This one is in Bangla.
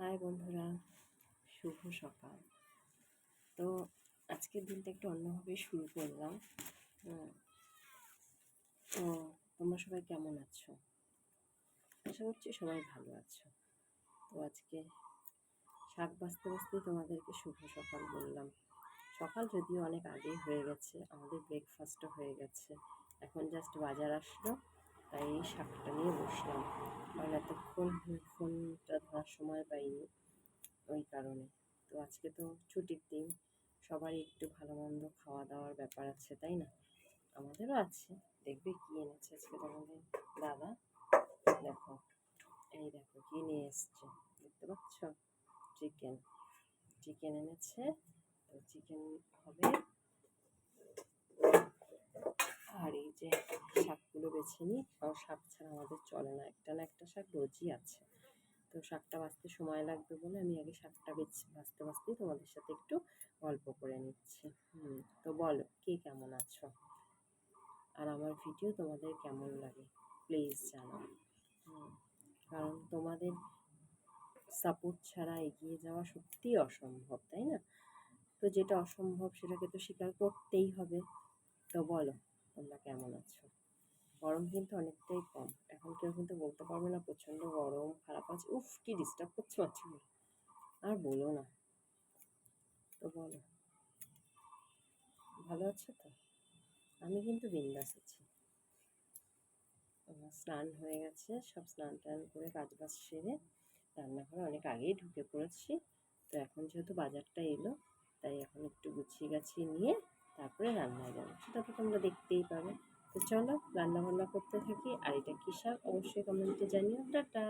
হাই বন্ধুরা, শুভ সকাল। তো আজকের দিনটা একটু অন্যভাবে শুরু করলাম। তো তোমরা সবাই কেমন আছো? আশা করছি সবাই ভালো আছো। তো আজকে শাক বাঁচতে বাঁচতেই তোমাদেরকে শুভ সকাল বললাম। সকাল যদিও অনেক আগেই হয়ে গেছে, আমাদের ব্রেকফাস্টও হয়ে গেছে। এখন জাস্ট বাজার আসলো, তাই এই শাকটা নিয়ে বসলাম। কারণ এতক্ষণ ফোনটা ধরার সময় পাইনি ওই কারণে। তো আজকে তো ছুটির দিন, সবারই একটু ভালো মন্দ খাওয়া দাওয়ার ব্যাপার আছে, তাই না? আমাদেরও আছে। দেখবে কী এনেছে আজকে তোমাদের দাদা? দেখো, এই দেখো কী নিয়ে এসছে, দেখতে পাচ্ছ? চিকেন চিকেন এনেছে চিকেন হবে আর এই যে শাকগুলো বেছে নিই। কারণ শাক ছাড়া আমাদের চলে না। একটা না একটা শাক রোজই আছে। তো শাকটা বাঁচতে সময় লাগবে বলে আমি আগে শাকটা বেছ, বাঁচতে বাঁচতেই তোমাদের সাথে একটু গল্প করে নিচ্ছি। হুম, তো বলো, কে কেমন আছো? আর আমার ভিডিও তোমাদের কেমন লাগে? প্লিজ জানাও। কারণ তোমাদের সাপোর্ট ছাড়া এগিয়ে যাওয়া সত্যিই অসম্ভব, তাই না? তো যেটা অসম্ভব সেটাকে তো স্বীকার করতেই হবে। তো বলো, তোমরা কেমন আছো? গরম কিন্তু অনেকটাই কম। এখন কেউ কিন্তু বলতে পারবে না, প্রচণ্ড গরম, খারাপ আছে। উফ, কি ডিস্টার্ব করছে মাছগুলো আর বলো না। তো বলো। ভালো আছো তো? আমি কিন্তু বিন্দাস আছি। স্নান হয়ে গেছে। সব স্নান টান করে কাজ বাজ সেরে রান্নাঘরে অনেক আগেই ঢুকে পড়েছি। তো এখন যেহেতু বাজারটা এলো, তাই এখন একটু গুছিয়ে গাছিয়ে নিয়ে তারপরে রান্নায় যাব। সেটা তো তোমরা দেখতেই পাবে। তো চলো রান্নাবান্না করতে থাকি। আর এটা কী শাক? অবশ্যই কমেন্টে জানিও। টাটা!